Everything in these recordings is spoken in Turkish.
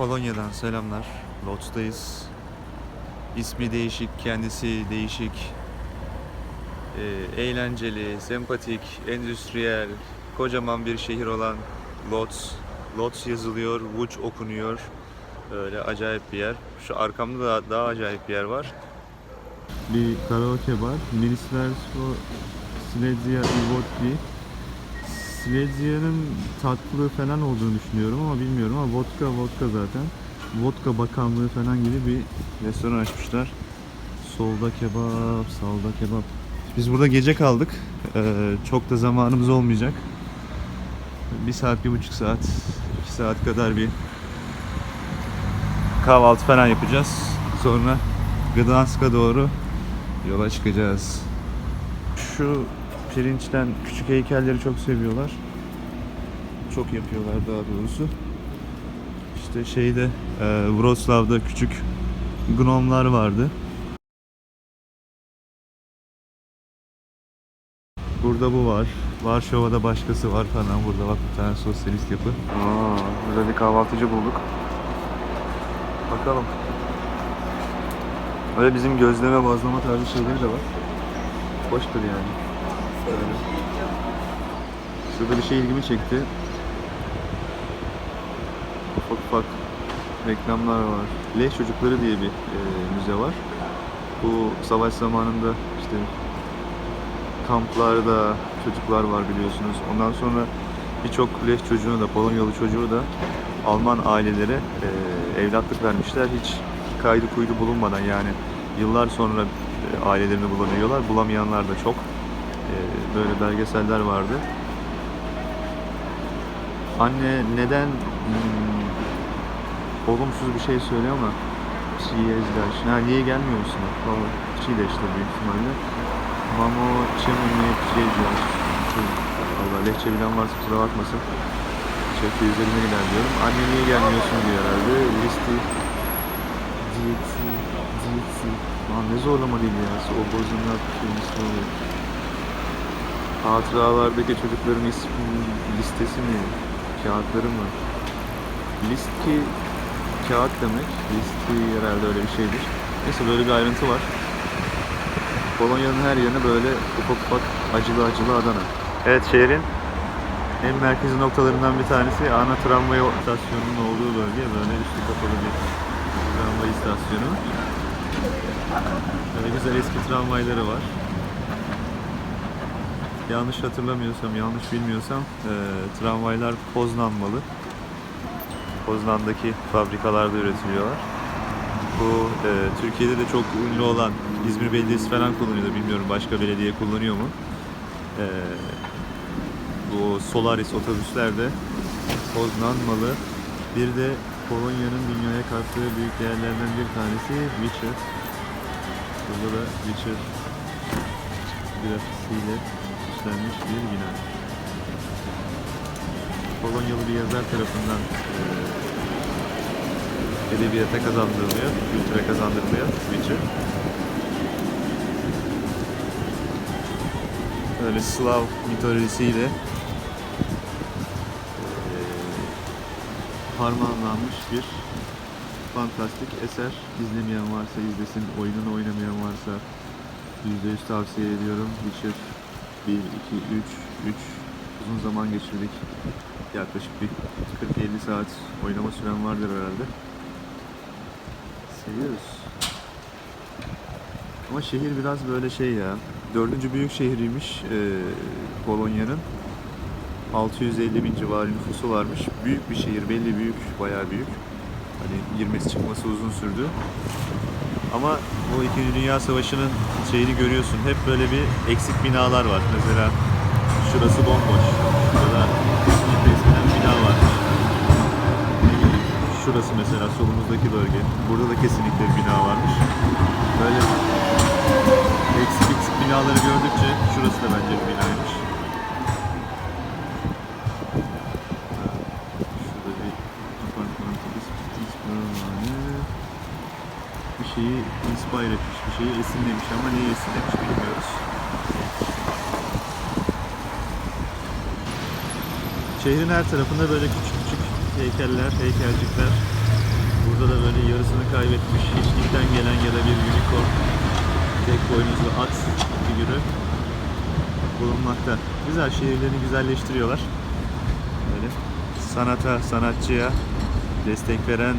Polonya'dan selamlar. Lotz'tayız. İsmi değişik, kendisi değişik. Ee, eğlenceli, sempatik, endüstriyel, kocaman bir şehir olan Lodz. Lodz yazılıyor, Łódź okunuyor. Öyle acayip bir yer. Şu arkamda da daha acayip bir yer var. Bir karaoke bar. Ministerstwo Silesia i Wodki. Silezia'nın tatlı falan olduğunu düşünüyorum ama bilmiyorum ama vodka vodka zaten. Vodka Bakanlığı falan gibi bir restoran açmışlar. Solda kebap, sağda kebap. Biz burada gece kaldık. Ee, çok da zamanımız olmayacak. Bir saat, bir buçuk saat, iki saat kadar bir kahvaltı falan yapacağız. Sonra Gdansk'a doğru yola çıkacağız. Şu pirinçten küçük heykelleri çok seviyorlar. Çok yapıyorlar daha doğrusu. İşte şeyde e, Wrocław'da küçük gnomlar vardı. Burada bu var. Varşova'da başkası var falan. Burada bak bir tane sosyalist yapı. Aa, burada bir kahvaltıcı bulduk. Bakalım. Öyle bizim gözleme bazlama tarzı şeyleri de var. Hoştur yani. Şurada bir şey ilgimi çekti. Ufak ufak reklamlar var. Leş Çocukları diye bir e, müze var. Bu savaş zamanında işte kamplarda çocuklar var biliyorsunuz. Ondan sonra birçok Lech çocuğunu da Polonyalı çocuğu da Alman ailelere e, evlatlık vermişler. Hiç kaydı kuydu bulunmadan yani yıllar sonra e, ailelerini bulabiliyorlar. Bulamayanlar da çok. E, böyle belgeseller vardı. Anne neden hmm, olumsuz bir şey söylüyor ama Przyjeżdżasz. Ha niye gelmiyorsun? Valla Çiğde işte büyük ihtimalle. Mamo nie przyjeżdżasz? Valla lehçe bilen varsa kusura bakmasın. Çekti üzerine ilerliyorum. Anne niye gelmiyorsun diyor herhalde. Listi diyeti diyeti. Lan ne zorlama değil ya. O bozumlar şeyimiz oluyor. Hatıralardaki çocukların ismi listesi mi? Kağıtları mı? Listi kağıt demek. Listi herhalde öyle bir şeydir. Neyse böyle bir ayrıntı var. Polonya'nın her yerine böyle ufak ufak acılı acılı Adana. Evet şehrin en merkezi noktalarından bir tanesi ana tramvay istasyonunun olduğu bölge. Böyle üstü kapalı bir tramvay istasyonu. Böyle güzel eski tramvayları var. Yanlış hatırlamıyorsam, yanlış bilmiyorsam eee, tramvaylar Poznan malı. Poznan'daki fabrikalarda üretiliyorlar. Bu e, Türkiye'de de çok ünlü olan İzmir Belediyesi falan kullanıyor. Bilmiyorum başka belediye kullanıyor mu? E, bu Solaris otobüslerde Poznan malı. Bir de Polonya'nın dünyaya kattığı büyük değerlerden bir tanesi Witcher. Burada da Witcher grafisiyle süslenmiş bir bina. Polonyalı bir yazar tarafından e, edebiyata kazandırılıyor, kültüre kazandırılıyor Witcher. Böyle Slav mitolojisiyle e, bir fantastik eser. İzlemeyen varsa izlesin, oyununu oynamayan varsa %100 tavsiye ediyorum. Witcher 1, 2, 3, 3 uzun zaman geçirdik. Yaklaşık bir 40-50 saat oynama süren vardır herhalde. Seviyoruz. Ama şehir biraz böyle şey ya. Dördüncü büyük şehriymiş eee, Polonya'nın. 650 bin civarı nüfusu varmış. Büyük bir şehir, belli büyük, bayağı büyük. Hani girmesi çıkması uzun sürdü. Ama bu İkinci Dünya Savaşı'nın şeyini görüyorsun. Hep böyle bir eksik binalar var. Mesela şurası bomboş. Şurada eskiden bina var. Şurası mesela solumuzdaki bölge. Burada da kesinlikle bir bina varmış. Böyle eksik eksik binaları gördükçe şurası da bence bir binaymış. Şeyi inspire etmiş, bir şeyi esinlemiş ama neyi esinlemiş bilmiyoruz. Şehrin her tarafında böyle küçük küçük heykeller, heykelcikler Burada da böyle yarısını kaybetmiş hiçlikten gelen ya da bir unicorn tek boynuzlu at figürü bulunmakta. Güzel şehirlerini güzelleştiriyorlar. Böyle sanata, sanatçıya destek veren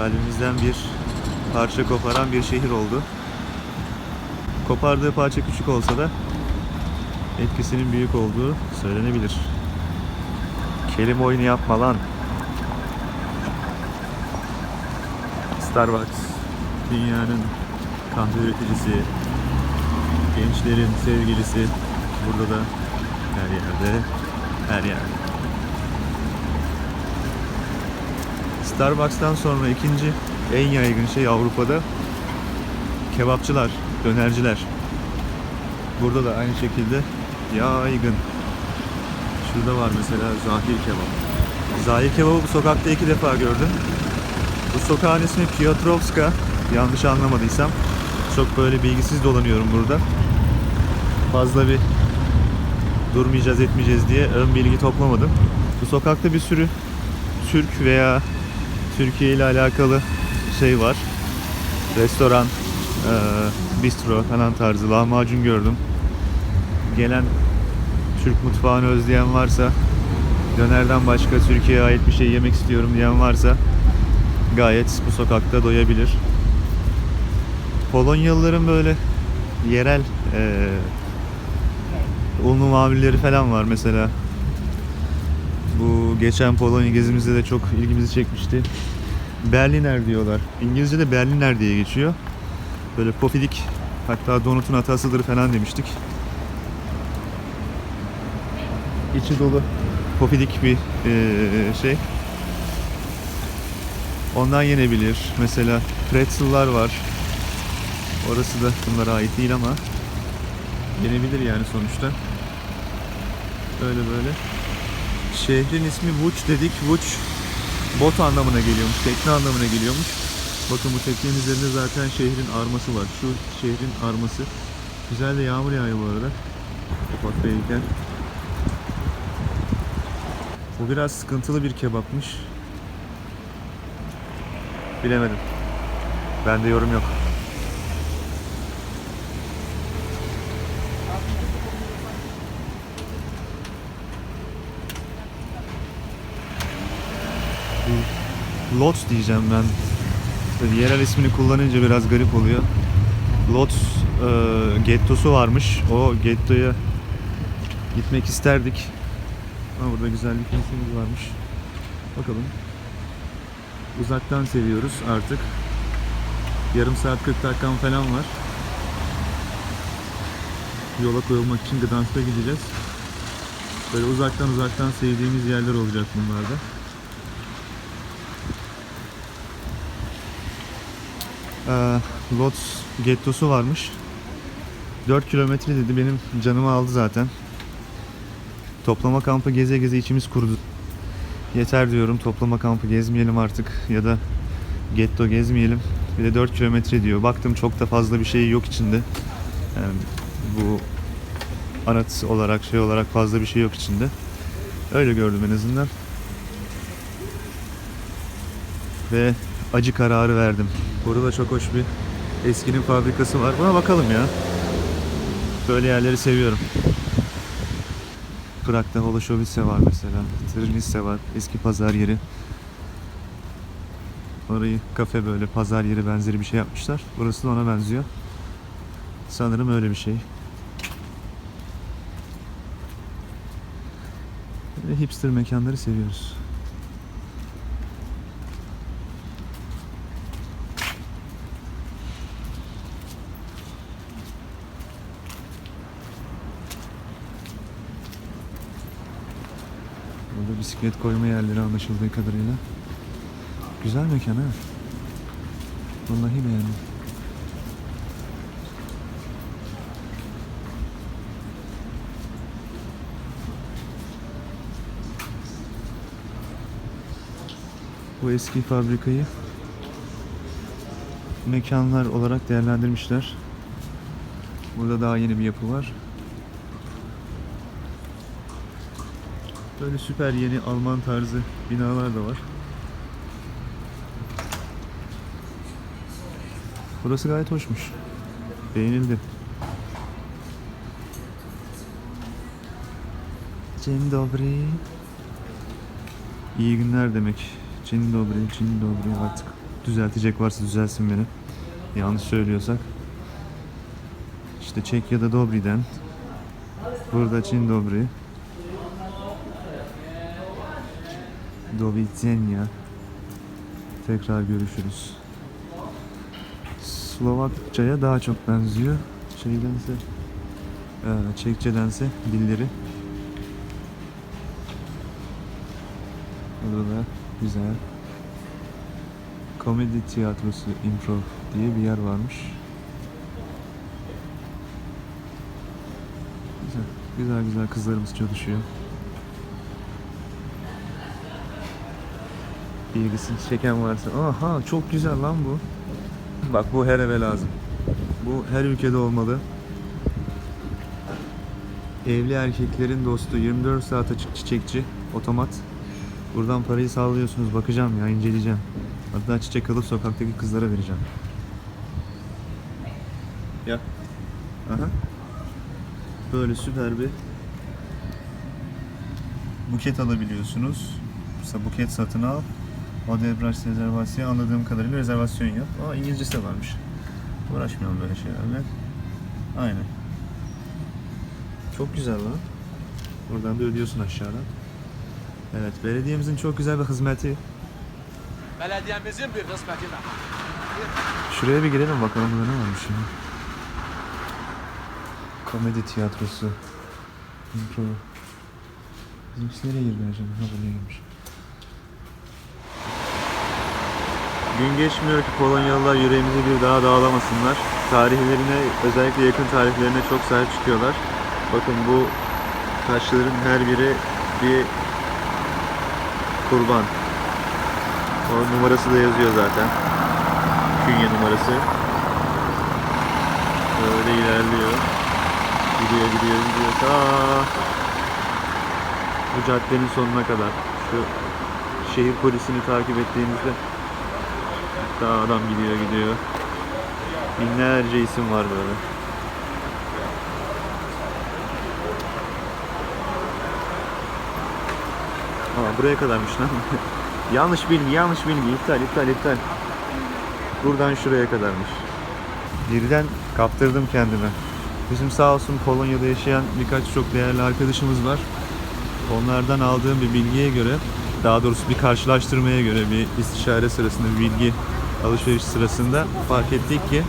kalbimizden bir parça koparan bir şehir oldu. Kopardığı parça küçük olsa da etkisinin büyük olduğu söylenebilir. Kelime oyunu yapma lan. Starbucks dünyanın kahve üreticisi, gençlerin sevgilisi burada da her yerde, her yerde. Starbucks'tan sonra ikinci en yaygın şey Avrupa'da kebapçılar, dönerciler. Burada da aynı şekilde yaygın. Şurada var mesela Zahir Kebap. Zahir Kebap'ı bu sokakta iki defa gördüm. Bu sokağın ismi Piotrowska. Yanlış anlamadıysam. Çok böyle bilgisiz dolanıyorum burada. Fazla bir durmayacağız etmeyeceğiz diye ön bilgi toplamadım. Bu sokakta bir sürü Türk veya Türkiye ile alakalı şey var. Restoran, eee, bistro falan tarzı lahmacun gördüm. Gelen Türk mutfağını özleyen varsa dönerden başka Türkiye'ye ait bir şey yemek istiyorum diyen varsa gayet bu sokakta doyabilir. Polonyalıların böyle yerel eee unlu mamulleri falan var mesela. Bu geçen Polonya gezimizde de çok ilgimizi çekmişti. Berliner diyorlar. İngilizce'de Berliner diye geçiyor. Böyle pofidik hatta donutun hatasıdır falan demiştik. İçi dolu pofidik bir eee, şey. Ondan yenebilir. Mesela pretzel'lar var. Orası da bunlara ait değil ama yenebilir yani sonuçta. Öyle böyle. Şehrin ismi Vuç dedik. Vuç bot anlamına geliyormuş, tekne anlamına geliyormuş. Bakın bu teknenin üzerinde zaten şehrin arması var. Şu şehrin arması. Güzel de yağmur yağıyor bu arada. Ufak bir heykel. Bu biraz sıkıntılı bir kebapmış. Bilemedim. Bende yorum yok. Lots diyeceğim ben. Böyle yerel ismini kullanınca biraz garip oluyor. Lots e, gettosu varmış. O gettoya gitmek isterdik. Ama burada güzel bir kilisemiz varmış. Bakalım. Uzaktan seviyoruz artık. Yarım saat 40 dakikam falan var. Yola koyulmak için Gdansk'a gideceğiz. Böyle uzaktan uzaktan sevdiğimiz yerler olacak bunlarda. Ee, Lodz gettosu varmış. 4 kilometre dedi benim canımı aldı zaten. Toplama kampı geze geze içimiz kurudu. Yeter diyorum toplama kampı gezmeyelim artık ya da getto gezmeyelim. Bir de 4 kilometre diyor. Baktım çok da fazla bir şey yok içinde. Yani bu anıt olarak şey olarak fazla bir şey yok içinde. Öyle gördüm en azından. Ve acı kararı verdim. Burada çok hoş bir eskinin fabrikası var. Buna bakalım ya. Böyle yerleri seviyorum. Prag'da Holoshovice var mesela. Tırnisse var. Eski pazar yeri. Orayı kafe böyle pazar yeri benzeri bir şey yapmışlar. Burası da ona benziyor. Sanırım öyle bir şey. Böyle hipster mekanları seviyoruz. Burada bisiklet koyma yerleri anlaşıldığı kadarıyla. Güzel mekan ha. Vallahi beğendim. Bu eski fabrikayı mekanlar olarak değerlendirmişler. Burada daha yeni bir yapı var. Böyle süper yeni Alman tarzı binalar da var. Burası gayet hoşmuş. Beğenildi. Dzień dobry. İyi günler demek. Dzień dobry, dzień dobry artık. Düzeltecek varsa düzelsin beni. Yanlış söylüyorsak. İşte Çekya'da Dobri'den. Burada Çin Dobri. Do widzenia. Tekrar görüşürüz. Slovakçaya daha çok benziyor. Şeydense, e, Çekçedense dilleri. Burada da güzel. Komedi tiyatrosu improv diye bir yer varmış. Güzel, güzel güzel kızlarımız çalışıyor. İlgisini çeken varsa. Aha çok güzel lan bu. Bak bu her eve lazım. Bu her ülkede olmalı. Evli erkeklerin dostu 24 saat açık çiçekçi otomat. Buradan parayı sağlıyorsunuz. Bakacağım ya inceleyeceğim. Hatta çiçek alıp sokaktaki kızlara vereceğim. Ya. Aha. Böyle süper bir buket alabiliyorsunuz. Mesela buket satın al. Odebrach rezervasyon anladığım kadarıyla rezervasyon yap. Aa İngilizcesi de varmış. Uğraşmayalım böyle şeylerle. Aynen. Çok güzel lan. Buradan da ödüyorsun aşağıdan. Evet, belediyemizin çok güzel bir hizmeti. Belediyemizin bir kısmeti var. Şuraya bir girelim bakalım burada ne varmış ya. Komedi tiyatrosu. Impro. Bizimkisi nereye girdi acaba? Ha buraya girmiş. Gün geçmiyor ki Polonyalılar yüreğimizi bir daha dağlamasınlar. Tarihlerine, özellikle yakın tarihlerine çok sahip çıkıyorlar. Bakın bu taşların her biri bir kurban. O numarası da yazıyor zaten. Künye numarası. Böyle ilerliyor. Gidiyor gidiyor gidiyor. Ta bu caddenin sonuna kadar. Şu şehir polisini takip ettiğimizde daha adam gidiyor gidiyor. Binlerce isim var böyle. Aa buraya kadarmış lan. yanlış bilgi, yanlış bilgi. İptal, iptal, iptal. Buradan şuraya kadarmış. Birden kaptırdım kendime. Bizim sağ olsun Polonya'da yaşayan birkaç çok değerli arkadaşımız var. Onlardan aldığım bir bilgiye göre, daha doğrusu bir karşılaştırmaya göre bir istişare sırasında bir bilgi alışveriş sırasında fark ettik ki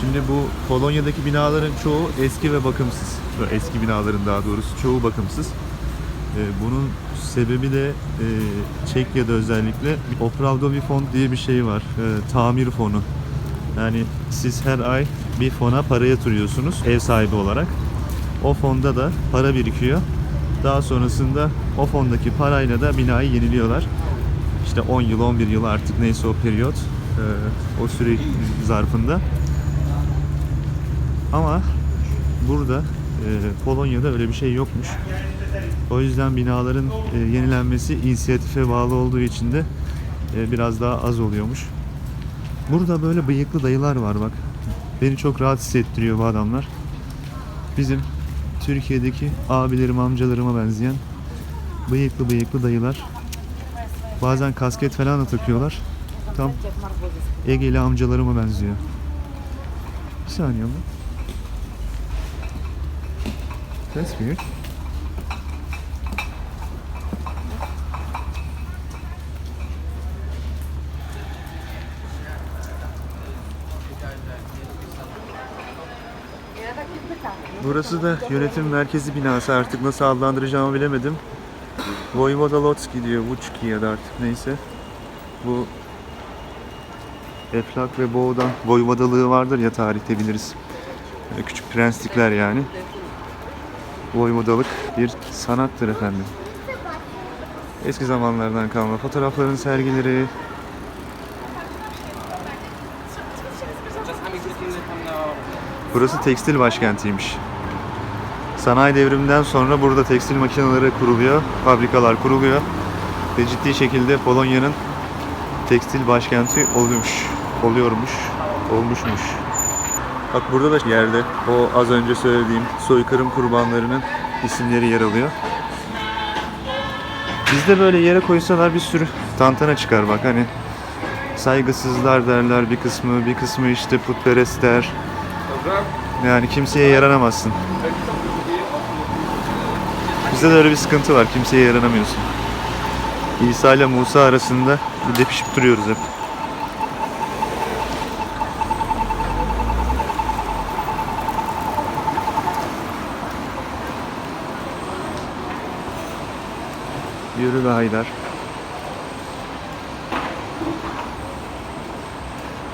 şimdi bu Polonya'daki binaların çoğu eski ve bakımsız. Eski binaların daha doğrusu çoğu bakımsız. Ee, Bunun sebebi de e, Çekya'da özellikle Opravdovi fond diye bir şey var. e, tamir fonu. Yani siz her ay bir fona para yatırıyorsunuz ev sahibi olarak. O fonda da para birikiyor. Daha sonrasında o fondaki parayla da binayı yeniliyorlar. İşte 10 yıl, 11 yıl artık neyse o periyot, o süre zarfında. Ama burada e, Polonya'da öyle bir şey yokmuş. O yüzden binaların e, yenilenmesi inisiyatife bağlı olduğu için de e, biraz daha az oluyormuş. Burada böyle bıyıklı dayılar var bak. Beni çok rahat hissettiriyor bu adamlar. Bizim Türkiye'deki abilerim, amcalarıma benzeyen bıyıklı bıyıklı dayılar. Bazen kasket falan da takıyorlar. Tam Egeli amcalarıma benziyor. Bir saniye ama. That's weird. Burası da yönetim merkezi binası artık nasıl adlandıracağımı bilemedim. Voyvoda Lotski diyor, Vuçki ya da artık neyse. Bu Eflak ve Boğdan voyvodalığı vardır ya tarihte biliriz. Böyle küçük prenslikler yani. Voyvodalık bir sanattır efendim. Eski zamanlardan kalma fotoğrafların sergileri, Burası tekstil başkentiymiş. Sanayi devriminden sonra burada tekstil makineleri kuruluyor, fabrikalar kuruluyor ve ciddi şekilde Polonya'nın tekstil başkenti oluyormuş, oluyormuş, olmuşmuş. Bak burada da yerde o az önce söylediğim soykırım kurbanlarının isimleri yer alıyor. Bizde böyle yere koysalar bir sürü tantana çıkar bak hani saygısızlar derler bir kısmı, bir kısmı işte putperest der. Yani kimseye yaranamazsın. Bizde de öyle bir sıkıntı var. Kimseye yaranamıyorsun. İsa ile Musa arasında bir depişip duruyoruz hep. Haydar.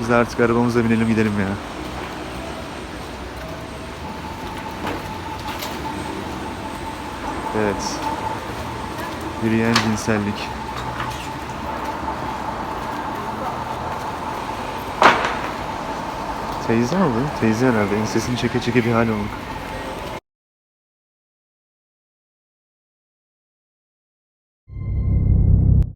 Biz de artık arabamıza binelim gidelim ya. Evet. Yürüyen cinsellik. Teyze aldı. Teyze herhalde. Ensesini çeke çeke bir hal olduk.